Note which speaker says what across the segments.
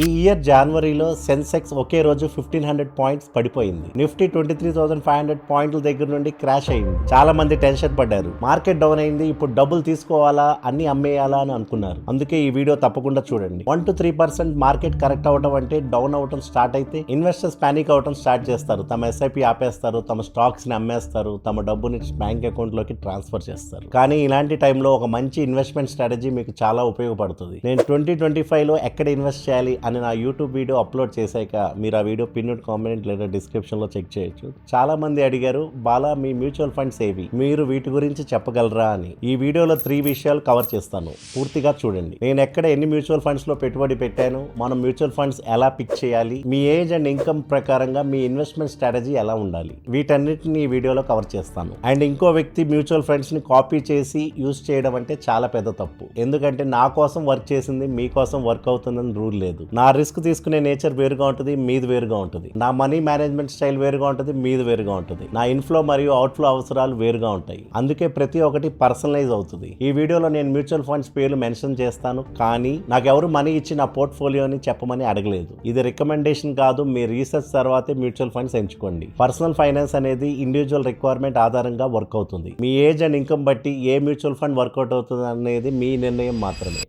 Speaker 1: ఈ ఇయర్ జనవరిలో సెన్సెక్స్ ఒకే రోజు ఫిఫ్టీన్ హండ్రెడ్ పాయింట్స్ పడిపోయింది. Nifty twenty three thousand five hundred పాయింట్ల దగ్గర నుండి క్రాష్ అయింది. చాలా మంది టెన్షన్ పడ్డారు. మార్కెట్ డౌన్ అయింది. ఇప్పుడు డబ్బులు తీసుకోవాలా? అన్ని అమ్మేయాలా అని అనుకున్నారు. అందుకే ఈ వీడియో తప్పకుండా చూడండి. One to three percent market correct అవడం అంటే డౌన్ అవడం స్టార్ట్ అయితే ఇన్వెస్టర్స్ పానిక్ అవడం స్టార్ట్ చేస్తారు. తమ ఎస్ఐపి ఆపేస్తారు. తమ స్టాక్స్ని అమ్మేస్తారు. తమ డబ్బుని బ్యాంక్ అకౌంట్లోకి ట్రాన్స్ఫర్ చేస్తారు. కానీ ఇలాంటి టైంలో ఒక మంచి ఇన్వెస్ట్మెంట్ స్ట్రాటజీ మీకు చాలా ఉపయోగపడుతుంది. నేను ట్వంటీ ట్వంటీ ఫైవ్లో ఎక్కడ ఇన్వెస్ట్ చేయాలి అని నా యూట్యూబ్ వీడియో అప్లోడ్ చేశాక మీరు ఆ వీడియో పిన్నుడ్ కామెంట్ లేదా డిస్క్రిప్షన్లో చెక్ చేయొచ్చు. చాలా మంది అడిగారు బాలా మీ మ్యూచువల్ ఫండ్స్ ఏవి? మీరు వీటి గురించి చెప్పగలరా? అని. ఈ వీడియోలో త్రీ విషయాలు కవర్ చేస్తాను. పూర్తిగా చూడండి. నేను ఎక్కడ ఎన్ని మ్యూచువల్ ఫండ్స్లో పెట్టుబడి పెట్టాను మనం మ్యూచువల్ ఫండ్స్ ఎలా పిక్ చేయాలి మీ ఏజ్ అండ్ ఇన్కమ్ ప్రకారంగా మీ ఇన్వెస్ట్మెంట్ స్ట్రాటజీ ఎలా ఉండాలి వీటన్నిటిని ఈ వీడియోలో కవర్ చేస్తాను. అండ్ ఇంకో వ్యక్తి మ్యూచువల్ ఫండ్స్ని కాపీ చేసి యూజ్ చేయడం అంటే చాలా పెద్ద తప్పు. ఎందుకంటే నా కోసం వర్క్ చేసింది మీకోసం వర్క్ అవుతుందని రూల్ లేదు. నా రిస్క్ తీసుకునే నేచర్ వేరుగా ఉంటుంది మీది వేరుగా ఉంటుంది. నా మనీ మేనేజ్మెంట్ స్టైల్ వేరుగా ఉంటుంది మీది వేరుగా ఉంటుంది. నా ఇన్ఫ్లో మరియు అవుట్ఫ్లో అవసరాలు వేరుగా ఉంటాయి. అందుకే ప్రతి ఒక్కటి పర్సనలైజ్ అవుతుంది. ఈ వీడియోలో నేను మ్యూచువల్ ఫండ్స్ పేర్లు మెన్షన్ చేస్తాను కానీ నాకు ఎవరు మనీ ఇచ్చి నా పోర్ట్ఫోలియోని చెప్పమని అడగలేదు. ఇది రికమెండేషన్ కాదు మీ రీసెర్చ్ తర్వాతే మ్యూచువల్ ఫండ్స్ ఎంచుకోండి. పర్సనల్ ఫైనాన్స్ అనేది ఇండివిజువల్ రిక్వైర్మెంట్ ఆధారంగా వర్క్ అవుతుంది. మీ ఏజ్ అండ్ ఇన్కమ్ బట్టి ఏ మ్యూచువల్ ఫండ్ వర్కౌట్ అవుతుంది అనేది మీ నిర్ణయం మాత్రమే.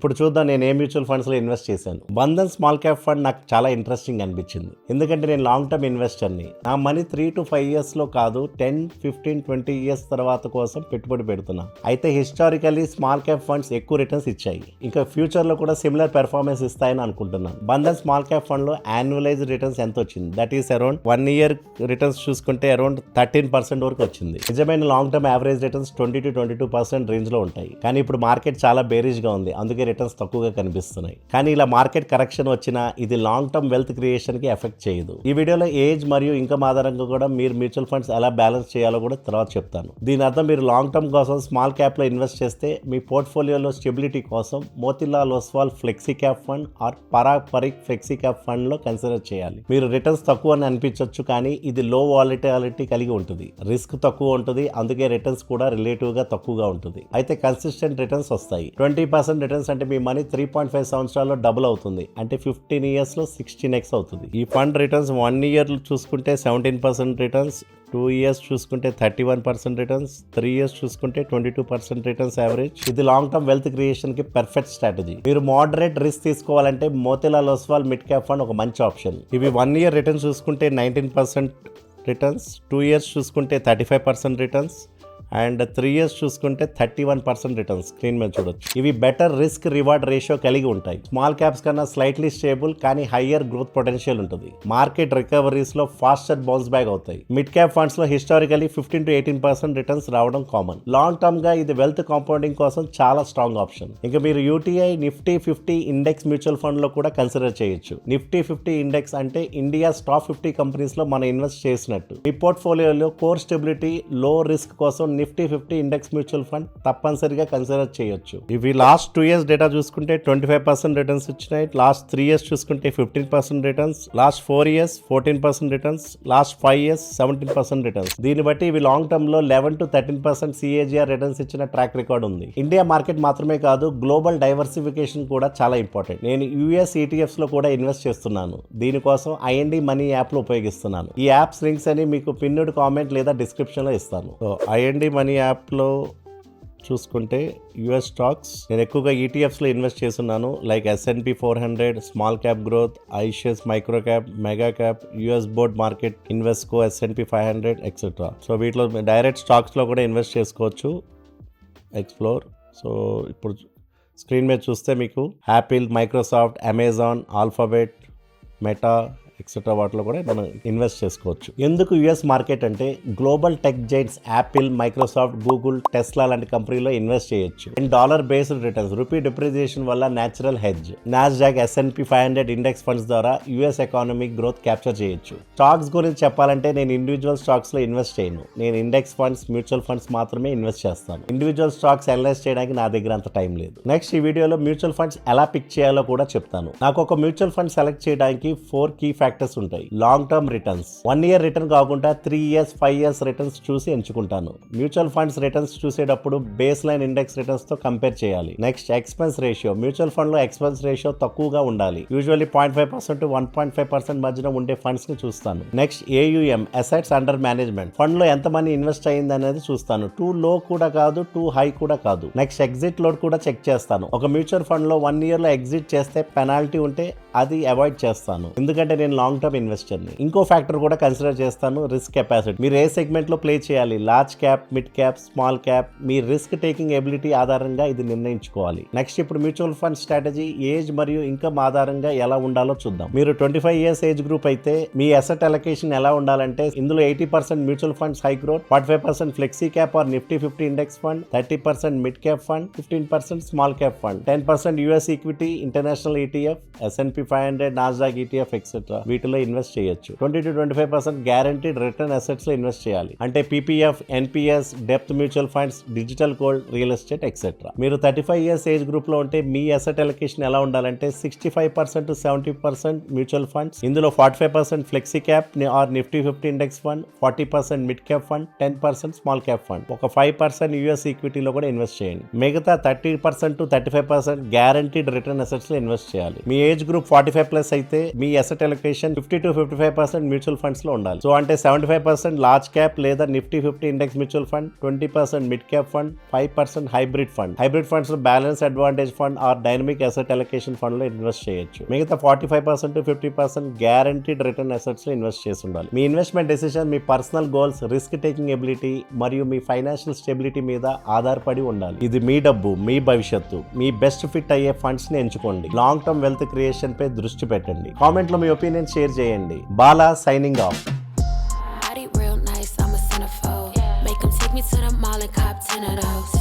Speaker 1: ఇప్పుడు చూద్దాం నేను ఏ మ్యూచువల్ ఫండ్స్లో ఇన్వెస్ట్ చేశాను. బంధన్ స్మాల్ క్యాప్ ఫండ్ నాకు చాలా ఇంట్రెస్టింగ్ అనిపించింది. ఎందుకంటే నేను లాంగ్ టర్మ్ ఇన్వెస్టర్ని. నా మనీ త్రీ టు ఫైవ్ ఇయర్స్లో కాదు టెన్ ఫిఫ్టీన్ ట్వంటీ ఇయర్స్ తర్వాత కోసం పెట్టుబడి పెడుతున్నా. అయితే హిస్టారికలీ స్మాల్ క్యాప్ ఫండ్స్ ఎక్కువ రిటర్న్స్ ఇచ్చాయి. ఇంకా ఫ్యూచర్లో కూడా సిమిలర్ పెర్ఫార్మెన్స్ ఇస్తాయని అనుకుంటున్నాను బంధన్ స్మాల్ క్యాప్ ఫండ్లో యాన్యువలైజ్ రిటర్న్స్ ఎంత వచ్చింది? That is around one year returns చూసుకుంటే అరౌండ్ థర్టీన్ పర్సెంట్ వరకు వచ్చింది. నిజమైన long term average returns twenty to twenty two percent రేంజ్లో ఉంటాయి. కానీ ఇప్పుడు మార్కెట్ చాలా బేరీజ్గా ఉంది. అందుకే రిటర్న్స్ తక్కువగా కనిపిస్తున్నాయి. కానీ ఇలా మార్కెట్ కరెక్షన్ వచ్చినా ఇది లాంగ్ టర్మ్ వెల్త్ క్రియేషన్కి ఎఫెక్ట్ చేయదు. ఈ వీడియోలో ఏజ్ మరియు ఇన్కమ్ ఆధారంగా కూడా మీరు మ్యూచువల్ ఫండ్స్ ఎలా బ్యాలెన్స్ చేయాలో కూడా తర్వాత చెప్తాను. దీని అర్థం మీరు లాంగ్ టర్మ్ కోసం స్మాల్ క్యాప్లో ఇన్వెస్ట్ చేస్తే మీ పోర్ట్ఫోలియోలో స్టెబిలిటీ కోసం Motilal Oswal flexi cap fund or Parag Parikh flexi cap ఫండ్లో కన్సిడర్ చేయాలి. మీరు రిటర్న్స్ తక్కువ అని అనిపించవచ్చు కానీ ఇది లో వాలిటాలిటీ కలిగి ఉంటుంది. రిస్క్ తక్కువ ఉంటుంది అందుకే రిటర్న్స్ కూడా రిలేటివ్గా తక్కువగా ఉంటుంది. అయితే కన్సిస్టెంట్ రిటర్న్స్ వస్తాయి. ట్వంటీ పర్సెంట్ రిటర్న్స్ అంటే అంటే మీ మనీ త్రీ పాయింట్ ఫైవ్ సంవత్సరాల్లో డబుల్ అవుతుంది. అంటే ఫిఫ్టీన్ ఇయర్స్లో సిక్స్టీన్ ఎక్స్ అవుతుంది. ఈ ఫండ్ రిటర్న్స్ వన్ ఇయర్ చూసుకుంటే seventeen percent returns two years చూసుకుంటే thirty one percent returns three years చూసుకుంటే twenty two percent returns average ఇది లాంగ్ టర్మ్ వెల్త్ క్రియేషన్కి పర్ఫెక్ట్ స్ట్రాటజీ మీరు మోడరేట్ రిస్క్ తీసుకోవాలంటే Motilal Oswal mid cap fund ఒక మంచి option ఇవి వన్ ఇయర్ రిటర్న్స్ చూసుకుంటే nineteen percent returns two years చూసుకుంటే thirty five percent returns and three years చూసుకుంటే thirty one percent returns screen మీద చూడొచ్చు. ఇవి బెటర్ రిస్క్ రివార్డ్ రేషియో కలిగి ఉంటాయి. స్మాల్ క్యాప్స్ కన్నా స్లైట్లీ స్టేబుల్ కానీ హయ్యర్ గ్రోత్ పొటెన్షియల్ ఉంటుంది. మార్కెట్ రికవరీస్లో ఫాస్టర్ బౌన్స్ బ్యాక్ అవుతాయి. మిడ్ క్యాప్ ఫండ్స్లో historically fifteen to eighteen percent returns రావడం కామన్. లాంగ్ టర్మ్గా ఇది వెల్త్ కాంపౌండింగ్ కోసం చాలా స్ట్రాంగ్ ఆప్షన్. ఇంకా మీరు UTI Nifty fifty index mutual ఫండ్లో కూడా కన్సిడర్ చేయొచ్చు. నిఫ్టీ ఫిఫ్టీ ఇండెక్స్ అంటే ఇండియా టాప్ ఫిఫ్టీ కంపెనీస్లో మనం ఇన్వెస్ట్ చేసినట్టు. మీ పోర్ట్ఫోలియోలో కోర్ స్టెబిలిటీ లో రిస్క్ కోసం Nifty fifty index mutual fund తప్పనిసరిగా కన్సిడర్ చేయొచ్చు. ఇవి లాస్ట్ టూ ఇయర్స్ డేటా చూసుకుంటే ట్వంటీ ఫైవ్ పర్సెంట్ రిటర్న్స్ వచ్చినాయి లాస్ట్ త్రీ ఇయర్స్ చూసుకుంటే fifteen percent returns last four years fourteen percent returns last five years seventeen percent returns దీన్ని బట్టి ఇవి long టర్మ్లో eleven to thirteen percent CAGR returns ఇచ్చిన track record ఉంది. India market మాత్రమే కాదు గ్లోబల్ డైవర్సిఫికేషన్ కూడా చాలా ఇంపార్టెంట్ నేను యూఎస్ ఈటీఎఫ్స్లో కూడా ఇన్వెస్ట్ చేస్తున్నాను. దీనికోసం ఐఎన్డి మనీ యాప్లో ఉపయోగిస్తున్నాను. ఈ యాప్స్ లింక్స్ అని మీకు పిన్నుడ్ కామెంట్ లేదా డిస్క్రిప్షన్లో ఇస్తాను. ఐఎన్డి మనీ యాప్లో చూసుకుంటే యుఎస్ స్టాక్స్. నేను ఎక్కువగా ఈటీఎఫ్స్లో ఇన్వెస్ట్ చేస్తున్నాను. Like S&P four hundred small cap growth ఐషియస్ micro cap mega cap US broad market Invesco S&P five hundred etcetera so వీటిలో డైరెక్ట్ స్టాక్స్లో కూడా ఇన్వెస్ట్ చేసుకోవచ్చు. ఎక్స్ప్లోర్. సో ఇప్పుడు స్క్రీన్ మీద చూస్తే మీకు Apple Microsoft Amazon Alphabet Meta etcetera వాటిలో కూడా మనం ఇన్వెస్ట్ చేసుకోవచ్చు. ఎందుకు యుఎస్ మార్కెట్ అంటే global tech giants Apple Microsoft Google Tesla లాంటి కంపెనీలో ఇన్వెస్ట్ చేయొచ్చు. And dollar based returns rupee depreciation వల్ల natural hedge Nasdaq S&P five hundred index funds ద్వారా యుఎస్ ఎకానమిక్ గ్రోత్ క్యాప్చర్ చేయొచ్చు. స్టాక్స్ గురించి చెప్పాలంటే నేను ఇండివిజువల్ స్టాక్స్లో ఇన్వెస్ట్ చేయను. నేను ఇండెక్స్ ఫండ్స్ మ్యూచువల్ ఫండ్స్ మాత్రమే ఇన్వెస్ట్ చేస్తాను. ఇండివిజువల్ స్టాక్స్ అనలైజ్ చేయడానికి నా దగ్గర అంత టైం లేదు. నెక్స్ట్ ఈ వీడియోలో మ్యూచువల్ ఫండ్స్ ఎలా పిక్ చేయాలో కూడా చెప్తాను. నాకు ఒక మ్యూచువల్ ఫండ్ సెలెక్ట్ చేయడానికి ఫోర్ కీ ఫ్యాక్టర్స్ ఫ్యాక్టర్స్ ఉంటాయి. Long term returns one year return కాకుండా three years five years returns చూసి ఎంచుకుంటాను. మ్యూచువల్ ఫండ్స్ రిటర్న్స్ చూసేటప్పుడు బేస్ లైన్ ఇండెక్స్ రిటర్న్స్తో కంపేర్ చేయాలి. నెక్స్ట్ ఎక్స్పెన్స్ రేషియో మ్యూచువల్ ఫండ్లో ఎక్స్పెన్స్ రేషియో తక్కువగా ఉండాలి. Usually point five percent one point five percent మధ్యన ఉండే ఫండ్స్ని చూస్తాను. Next AUM assets under management ఫండ్లో ఎంత మనీ ఇన్వెస్ట్ అయ్యింది అనేది చూస్తాను. టూ లో కూడా కాదు టూ హై కూడా కాదు. నెక్స్ట్ ఎగ్జిట్ లోడ్ కూడా చెక్ చేస్తాను. ఒక మ్యూచువల్ ఫండ్లో వన్ ఇయర్లో ఎగ్జిట్ చేస్తే పెనాల్టీ ఉంటే అది అవాయిడ్ చేస్తాను. ఎందుకంటే నేను లాంగ్ టర్మ్ ఇన్వెస్టర్ని ఇంకో ఫ్యాక్టర్ కూడా కన్సిడర్ చేస్తాను రిస్క్ కెపాసిటీ మీరు ఏ సెగ్మెంట్లో ప్లే చేయాలి? Large cap mid cap small cap మీ రిస్క్ టేకింగ్ ఎబిలిటీ ఆధారంగా ఇది నిర్ణయించుకోవాలి. నెక్స్ట్ ఇప్పుడు మ్యూచువల్ ఫండ్ స్ట్రాటజీ ఏజ్ మరియు ఇన్కమ్ ఆధారంగా ఎలా ఉండాలో చూద్దాం. మీరు twenty five years age group అయితే మీ అసెట్ అలొకేషన్ ఎలా ఉండాలంటే ఇందులో eighty percent mutual funds high growth forty five percent flexi cap or Nifty fifty index fund thirty percent mid cap fund fifteen percent small cap fund ten percent US equity international ETF S&P five hundred Nasdaq ETF etcetera వీటిలో invest చేయొచ్చు. Twenty to twenty five percent guaranteed return అసెట్స్లో invest చేయాలి. అంటే PPF NPS depth mutual funds digital gold real estate etcetera మీరు thirty five years age గ్రూప్లో ఉంటే మీ asset allocation ఎలా ఉండాలంటే sixty five percent seventy percent mutual funds ఇందులో forty five percent flexi cap or Nifty fifty index fund forty percent mid cap fund ten percent small cap fund ఒక five percent US ఈక్విటీలో కూడా invest చేయండి. మిగతా thirty percent to thirty five percent guaranteed return అసెట్స్లో invest చేయాలి. మీ age group forty five plus అయితే మీ asset position fifty to fifty five percent mutual ఫండ్స్లో ఉండాలి. సో అంటే seventy five percent large cap లేదా Nifty fifty index mutual fund twenty percent mid cap fund five percent hybrid fund. Hybrid funds balance advantage fund or dynamic asset allocation ఫండ్లో invest చేయొచ్చు. మిగతా forty five percent to fifty percent guaranteed return అసెట్స్లో invest చేసి ఉండాలి. మీ investment decision మీ personal goals risk taking ability మరియు మీ financial stability మీద ఆధారపడి ఉండాలి. ఇది మీ డబ్బు మీ భవిష్యత్తు. మీ బెస్ట్ ఫిట్ అయ్యే ఫండ్స్ని ఎంచుకోండి. లాంగ్ టర్మ్ వెల్త్ క్రియేషన్ పై దృష్టి పెట్టండి. కామెంట్లో మీ ఒపీనియన్ షేర్ చేయండి Bala signing off
Speaker 2: nice, Make and cop 10 of those.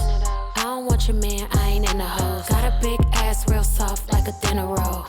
Speaker 2: I don't want your man, I ain't in the hoes. Got a big ass, real soft, like a dinner roll.